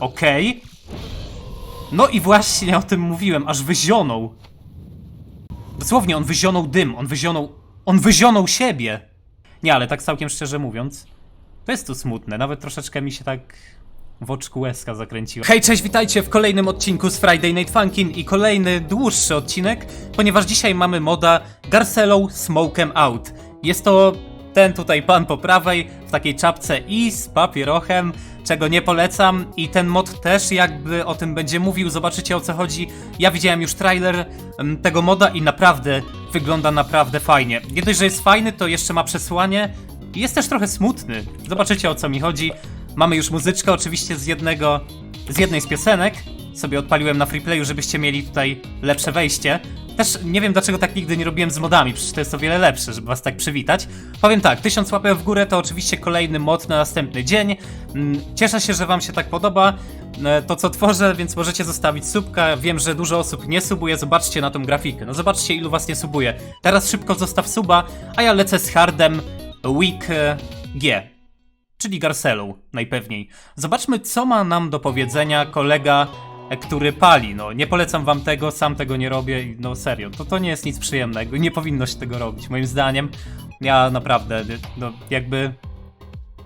Okej. No i właśnie o tym mówiłem, aż wyzionął. Dosłownie, on wyzionął dym, on wyzionął... On wyzionął siebie! Nie, ale tak całkiem szczerze mówiąc, to jest to smutne, nawet troszeczkę mi się tak w oczku łezka zakręciła. Hej, cześć, witajcie w kolejnym odcinku z Friday Night Funkin' i kolejny dłuższy odcinek, ponieważ dzisiaj mamy moda Garcelą Smokem Out. Jest to ten tutaj pan po prawej w takiej czapce i z papierochem, czego nie polecam i ten mod też jakby o tym będzie mówił, zobaczycie o co chodzi. Ja widziałem już trailer tego moda i naprawdę wygląda naprawdę fajnie. Nie dość, że jest fajny, to jeszcze ma przesłanie i jest też trochę smutny. Zobaczycie o co mi chodzi. Mamy już muzyczkę oczywiście z jednego, z jednej z piosenek. Sobie odpaliłem na freeplayu, żebyście mieli tutaj lepsze wejście. Też nie wiem dlaczego tak nigdy nie robiłem z modami, przecież to jest o wiele lepsze, żeby was tak przywitać. Powiem tak, tysiąc łapek w górę to oczywiście kolejny mod na następny dzień. Mm, Cieszę się, że wam się tak podoba e, to co tworzę, więc możecie zostawić subka. Wiem, że dużo osób nie subuje, zobaczcie na tą grafikę. No zobaczcie ilu was nie subuje. Teraz szybko zostaw suba, a ja lecę z hardem Week e, G czyli Garcelą najpewniej. Zobaczmy, co ma nam do powiedzenia kolega, który pali. No, nie polecam wam tego, sam tego nie robię. i No serio, to, to nie jest nic przyjemnego nie powinno się tego robić. Moim zdaniem, ja naprawdę, no jakby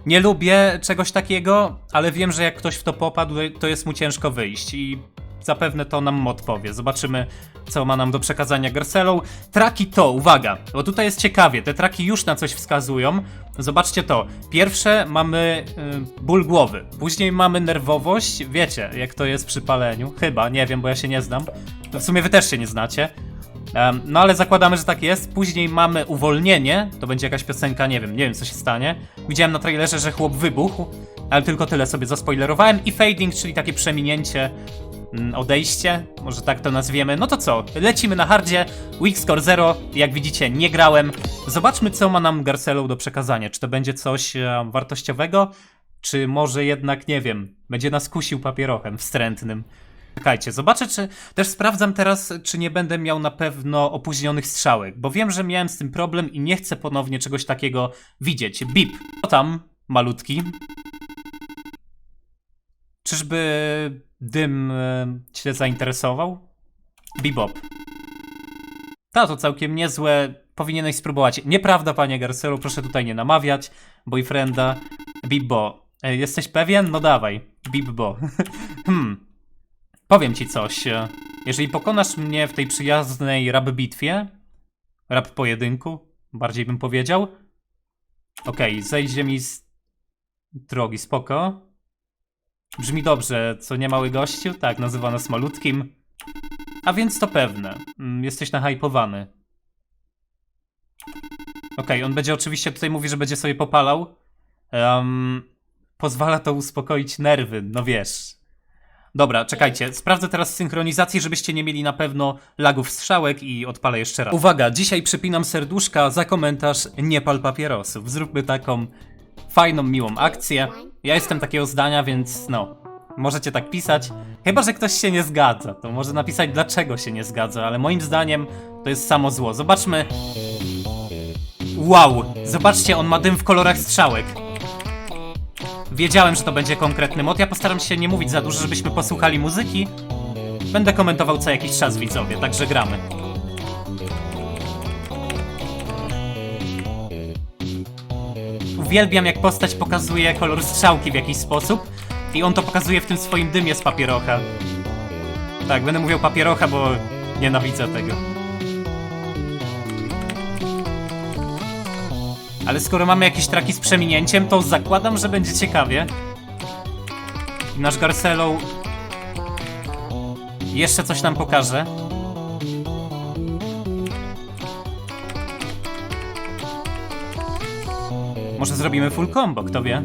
nie lubię czegoś takiego, ale wiem, że jak ktoś w to popadł, to jest mu ciężko wyjść i zapewne to nam mod powie. Zobaczymy, co ma nam do przekazania Garcelą. Traki to, uwaga, bo tutaj jest ciekawie, te traki już na coś wskazują. Zobaczcie to. Pierwsze mamy y, ból głowy, później mamy nerwowość, wiecie, jak to jest przy paleniu. Chyba, nie wiem, bo ja się nie znam. W sumie wy też się nie znacie. Em, no ale zakładamy, że tak jest. Później mamy uwolnienie. To będzie jakaś piosenka, nie wiem, nie wiem co się stanie. Widziałem na trailerze, że chłop wybuchł, ale tylko tyle sobie zaspoilerowałem. I fading, czyli takie przeminięcie, odejście, może tak to nazwiemy. No to co, lecimy na hardzie. Weak score 0, jak widzicie, nie grałem. Zobaczmy, co ma nam Garcelą do przekazania. Czy to będzie coś e, wartościowego, czy może jednak, nie wiem, będzie nas kusił papierochem wstrętnym. Czekajcie, zobaczę, czy też sprawdzam teraz, czy nie będę miał na pewno opóźnionych strzałek, bo wiem, że miałem z tym problem i nie chcę ponownie czegoś takiego widzieć. Bip. Co tam, malutki? Czyżby dym e, cię zainteresował? Bebop. Ta, to całkiem niezłe. Powinieneś spróbować. Nieprawda, panie Garcelu, proszę tutaj nie namawiać. Boyfrienda. Bibbo. E, Jesteś pewien? No dawaj. Bibbo. hmm. Powiem ci coś. e, Jeżeli pokonasz mnie w tej przyjaznej rap bitwie, rap pojedynku, bardziej bym powiedział. Okej, zejdzie mi z drogi, spoko. Brzmi dobrze, co nie mały gościu? Tak, nazywa nas malutkim. A więc to pewne. Mm, Jesteś nahypowany. Okej, on będzie oczywiście tutaj mówi, że będzie sobie popalał. Em, pozwala to uspokoić nerwy, no wiesz. Dobra, czekajcie. Sprawdzę teraz synchronizację, żebyście nie mieli na pewno lagów strzałek i odpalę jeszcze raz. Uwaga, dzisiaj przypinam serduszka za komentarz nie pal papierosów. Zróbmy taką fajną, miłą akcję. Ja jestem takiego zdania, więc no, możecie tak pisać. Chyba, że ktoś się nie zgadza, to może napisać dlaczego się nie zgadza, ale moim zdaniem to jest samo zło. Zobaczmy. Wow, zobaczcie, on ma dym w kolorach strzałek. Wiedziałem, że to będzie konkretny mod. Ja postaram się nie mówić za dużo, żebyśmy posłuchali muzyki. Będę komentował co jakiś czas widzowie, także gramy. Uwielbiam jak postać pokazuje kolor strzałki w jakiś sposób i on to pokazuje w tym swoim dymie z papierocha. Tak, będę mówił papierocha, bo nienawidzę tego. Ale skoro mamy jakieś traki z przeminięciem, to zakładam, że będzie ciekawie. Nasz Garcelą jeszcze coś nam pokaże. Może zrobimy full combo, kto wie?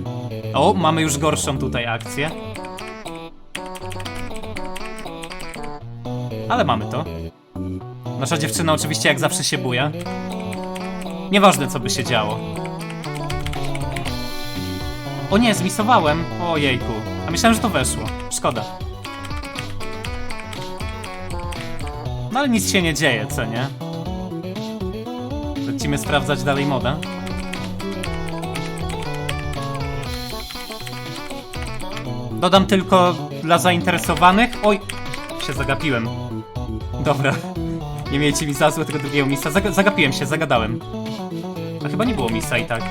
O, mamy już gorszą tutaj akcję. Ale mamy to. Nasza dziewczyna oczywiście jak zawsze się buja. Nieważne co by się działo. O nie, zmisowałem. Ojejku. A myślałem, że to weszło. Szkoda. No ale nic się nie dzieje, co nie? Lecimy sprawdzać dalej moda. Dodam tylko dla zainteresowanych. Oj, się zagapiłem. Dobra. Nie miejcie mi za złe tego drugiego. Zaga zagapiłem się, zagadałem. A chyba nie było miejsca i tak.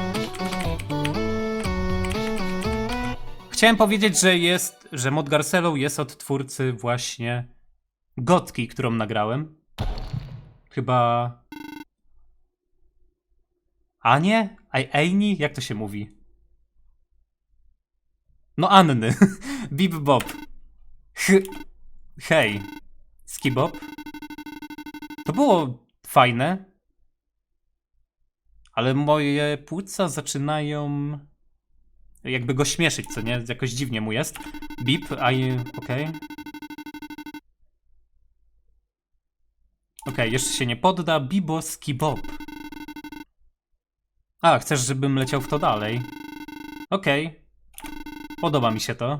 Chciałem powiedzieć, że jest, że Mod Garcello jest od twórcy właśnie Gotki, którą nagrałem. Chyba... A nie? Aj, Ejni? Jak to się mówi? No Anny. Bip Bob. H Hej. Skibob. To było fajne. Ale moje płuca zaczynają jakby go śmieszyć, co nie? Jakoś dziwnie mu jest. Bip, I... okej. Okej, jeszcze się nie podda. Bibo Skibob. A, chcesz, żebym leciał w to dalej? Okej. Podoba mi się to.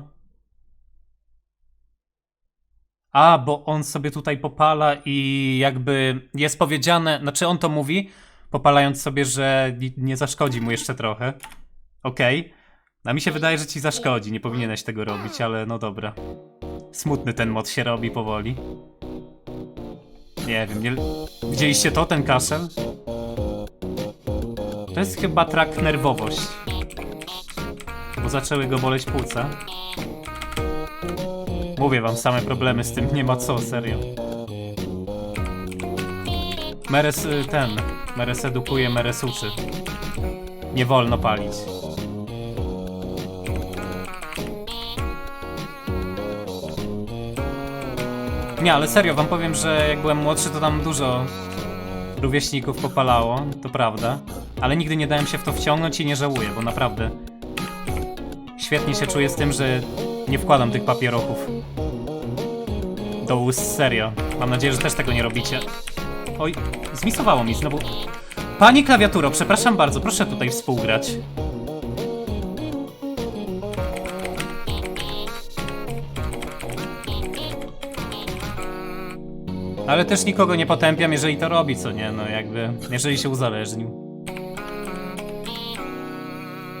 A, bo on sobie tutaj popala i jakby jest powiedziane, znaczy on to mówi, popalając sobie, że ni- nie zaszkodzi mu jeszcze trochę. Okej. A mi się wydaje, że ci zaszkodzi, nie powinieneś tego robić, ale no dobra. Smutny ten mod się robi powoli. Nie wiem, nie... Widzieliście to, ten kaszel? To jest chyba trak nerwowość. Bo zaczęły go boleć płuca. Mówię wam, same problemy z tym, nie ma co, serio. Meres y, ten. Meres edukuje, Meres uczy. Nie wolno palić. Nie, ale serio, wam powiem, że jak byłem młodszy, to tam dużo rówieśników popalało, to prawda. Ale nigdy nie dałem się w to wciągnąć i nie żałuję, bo naprawdę świetnie się czuję z tym, że nie wkładam tych papieroków do ust, serio. Mam nadzieję, że też tego nie robicie. Oj, zmisowało mi znowu. Pani klawiaturo, przepraszam bardzo, proszę tutaj współgrać. Ale też nikogo nie potępiam, jeżeli to robi, co nie, no jakby, jeżeli się uzależnił.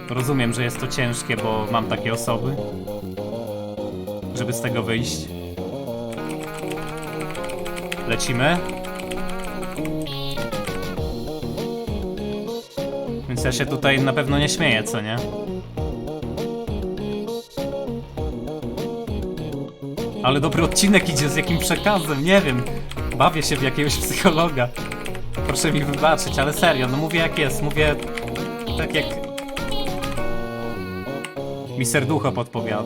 Rozumiem, że jest to ciężkie, bo mam takie osoby, żeby z tego wyjść. Lecimy. Więc ja się tutaj na pewno nie śmieję, co nie? Ale dobry odcinek idzie z jakim przekazem, nie wiem. Bawię się w jakiegoś psychologa. Proszę mi wybaczyć, ale serio, no mówię jak jest, mówię tak jak mi serducho podpowiada.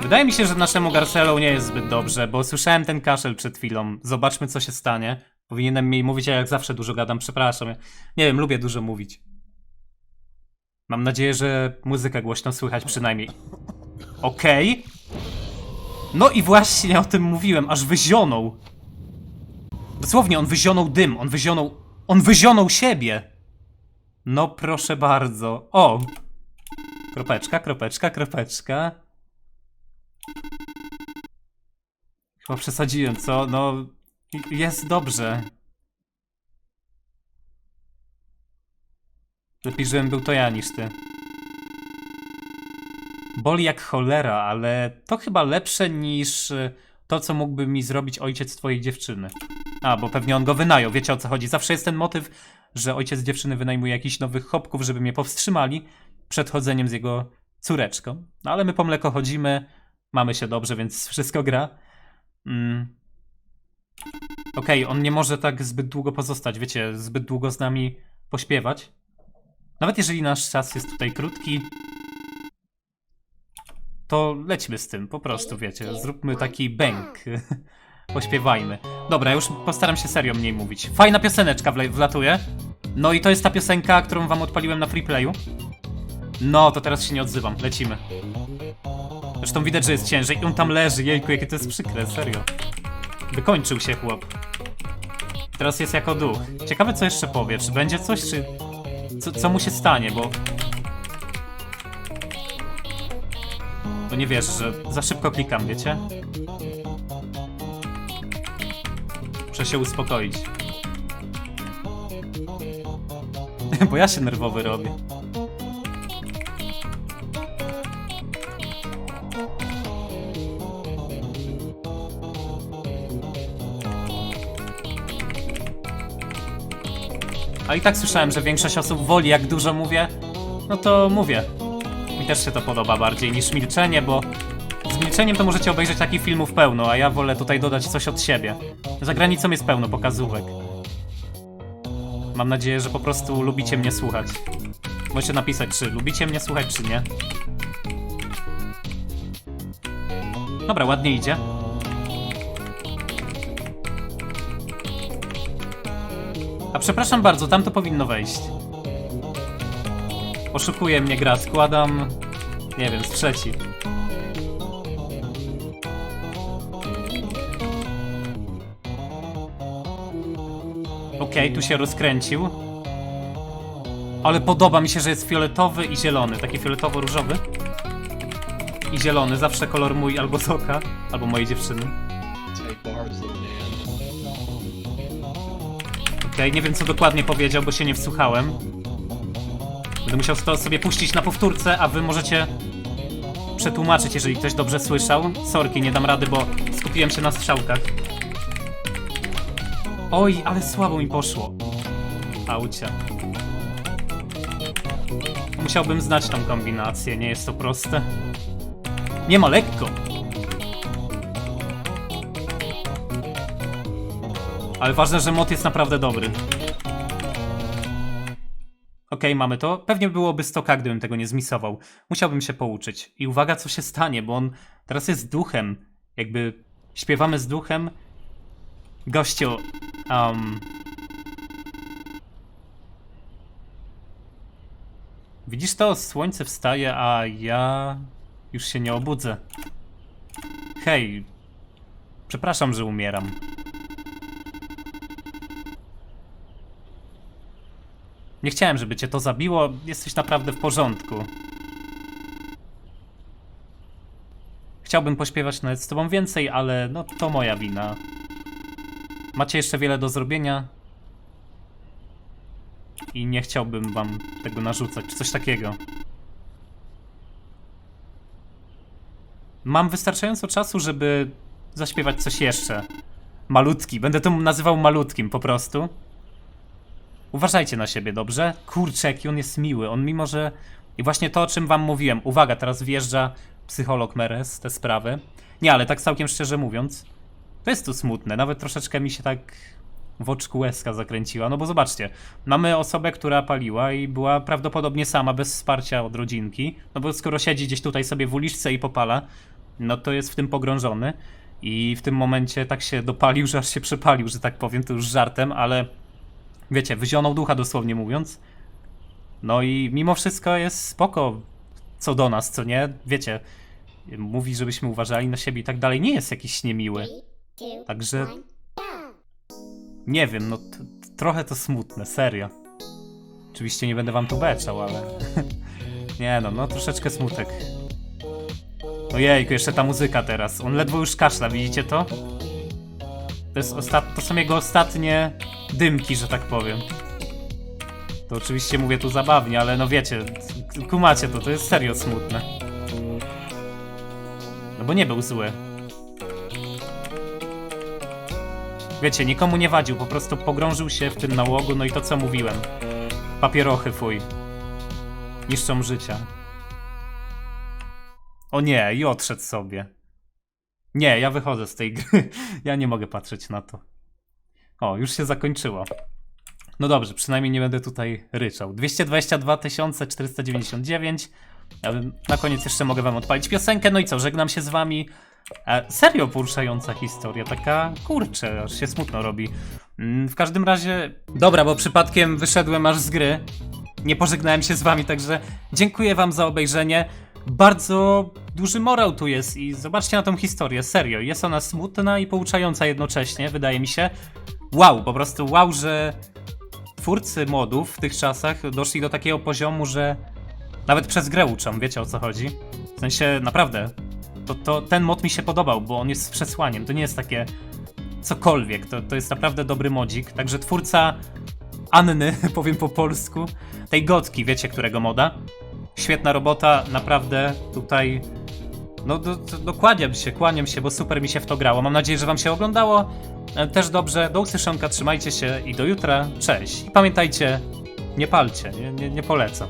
Wydaje mi się, że naszemu Garcelą nie jest zbyt dobrze, bo słyszałem ten kaszel przed chwilą. Zobaczmy, co się stanie. Powinienem mniej mówić, a jak zawsze dużo gadam, przepraszam. Nie wiem, lubię dużo mówić. Mam nadzieję, że muzykę głośno słychać przynajmniej. Okej. No i właśnie o tym mówiłem, aż wyzionął. Dosłownie, on wyzionął dym, on wyzionął... On wyzionął siebie! No proszę bardzo. O! Kropeczka, kropeczka, kropeczka. Chyba przesadziłem, co? No... Jest dobrze. Lepiej, żebym był to ja niż ty. Boli jak cholera, ale to chyba lepsze niż y, to, co mógłby mi zrobić ojciec twojej dziewczyny. A, bo pewnie on go wynajął, wiecie o co chodzi. Zawsze jest ten motyw, że ojciec dziewczyny wynajmuje jakichś nowych chłopków, żeby mnie powstrzymali przed chodzeniem z jego córeczką. No ale my po mleko chodzimy, mamy się dobrze, więc wszystko gra. Mm. Okej, on nie może tak zbyt długo pozostać, wiecie, zbyt długo z nami pośpiewać. Nawet jeżeli nasz czas jest tutaj krótki, to lećmy z tym, po prostu, wiecie, zróbmy taki bęk. Pośpiewajmy. Dobra, już postaram się serio mniej mówić. Fajna pioseneczka wlatuje. No i to jest ta piosenka, którą wam odpaliłem na freeplayu. No, to teraz się nie odzywam, lecimy. Zresztą widać, że jest ciężej. On tam leży, jejku, jakie to jest przykre, serio. Wykończył się chłop. Teraz jest jako duch. Ciekawe, co jeszcze powie. Czy będzie coś, czy... Co, co mu się stanie, bo... Bo nie wiesz, że za szybko klikam, wiecie? się uspokoić. Bo ja się nerwowy robię. A i tak słyszałem, że większość osób woli, jak dużo mówię. No to mówię. Mi też się to podoba bardziej niż milczenie, bo z milczeniem to możecie obejrzeć takich filmów pełno, a ja wolę tutaj dodać coś od siebie. Za granicą jest pełno pokazówek. Mam nadzieję, że po prostu lubicie mnie słuchać. Możecie napisać, czy lubicie mnie słuchać, czy nie. Dobra, ładnie idzie. A przepraszam bardzo, tam to powinno wejść. Oszukuje mnie gra, składam... Nie wiem, z trzeci. Okej, tu się rozkręcił. Ale podoba mi się, że jest fioletowy i zielony. Taki fioletowo-różowy. I zielony, zawsze kolor mój albo Soka, albo mojej dziewczyny. Okej, nie wiem co dokładnie powiedział, bo się nie wsłuchałem. Będę musiał to sobie puścić na powtórce, a wy możecie przetłumaczyć, jeżeli ktoś dobrze słyszał. Sorki, nie dam rady, bo skupiłem się na strzałkach. Oj, ale słabo mi poszło. Aucia. Musiałbym znać tą kombinację, nie jest to proste. Nie ma lekko. Ale ważne, że mod jest naprawdę dobry. Okej, mamy to. Pewnie byłoby 100k, gdybym tego nie zmisował. Musiałbym się pouczyć. I uwaga, co się stanie, bo on teraz jest duchem. Jakby śpiewamy z duchem. Gościu, um... Widzisz to? Słońce wstaje, a ja już się nie obudzę. Hej, przepraszam, że umieram. Nie chciałem, żeby cię to zabiło. Jesteś naprawdę w porządku. Chciałbym pośpiewać nawet z tobą więcej, ale no to moja wina. Macie jeszcze wiele do zrobienia. I nie chciałbym wam tego narzucać, czy coś takiego. Mam wystarczająco czasu, żeby zaśpiewać coś jeszcze. Malutki, będę to nazywał malutkim po prostu. Uważajcie na siebie, dobrze? Kurczę, jaki on jest miły. On mimo, że... I właśnie to, o czym wam mówiłem. Uwaga, teraz wjeżdża psycholog Meres, te sprawy. Nie, ale tak całkiem szczerze mówiąc, to jest tu smutne. Nawet troszeczkę mi się tak w oczku łezka zakręciła. No bo zobaczcie, mamy osobę, która paliła i była prawdopodobnie sama, bez wsparcia od rodzinki. No bo skoro siedzi gdzieś tutaj sobie w uliczce i popala, no to jest w tym pogrążony. I w tym momencie tak się dopalił, że aż się przepalił, że tak powiem, to już żartem, ale wiecie, wyzionął ducha dosłownie mówiąc. No i mimo wszystko jest spoko co do nas, co nie? Wiecie, mówi, żebyśmy uważali na siebie i tak dalej. Nie jest jakiś niemiły. Także nie wiem, no trochę to smutne, serio. Oczywiście nie będę wam tu beczał, ale... nie no, no troszeczkę smutek. Ojejku, jeszcze ta muzyka teraz. On ledwo już kaszla, widzicie to? To, jest ostat... to są jego ostatnie dymki, że tak powiem. To oczywiście mówię tu zabawnie, ale no wiecie, kumacie to, to jest serio smutne. No bo nie był zły. Wiecie, nikomu nie wadził, po prostu pogrążył się w tym nałogu, no i to co mówiłem. Papierochy fuj. Niszczą życia. O nie, i odszedł sobie. Nie, ja wychodzę z tej gry. Ja nie mogę patrzeć na to. O, już się zakończyło. No dobrze, przynajmniej nie będę tutaj ryczał. 222 499. Ja bym- Na koniec jeszcze mogę wam odpalić piosenkę. No i co, żegnam się z wami. E, serio poruszająca historia, taka kurczę, aż się smutno robi. Mm, W każdym razie. Dobra, bo przypadkiem wyszedłem aż z gry. Nie pożegnałem się z wami, także dziękuję wam za obejrzenie. Bardzo duży morał tu jest i zobaczcie na tą historię, serio. Jest ona smutna i pouczająca jednocześnie, wydaje mi się. Wow, po prostu wow, że twórcy modów w tych czasach doszli do takiego poziomu, że nawet przez grę uczą, wiecie o co chodzi? W sensie, naprawdę, to, to ten mod mi się podobał, bo on jest przesłaniem, to nie jest takie cokolwiek, to, to jest naprawdę dobry modzik, także twórca Anny, powiem po polsku, tej gotki, wiecie którego moda? Świetna robota, naprawdę tutaj no do, do, dokładniam się, kłaniam się, bo super mi się w to grało. Mam nadzieję, że wam się oglądało. E, Też dobrze, do usłyszonka, trzymajcie się i do jutra, cześć. I pamiętajcie, nie palcie, nie, nie, nie polecam.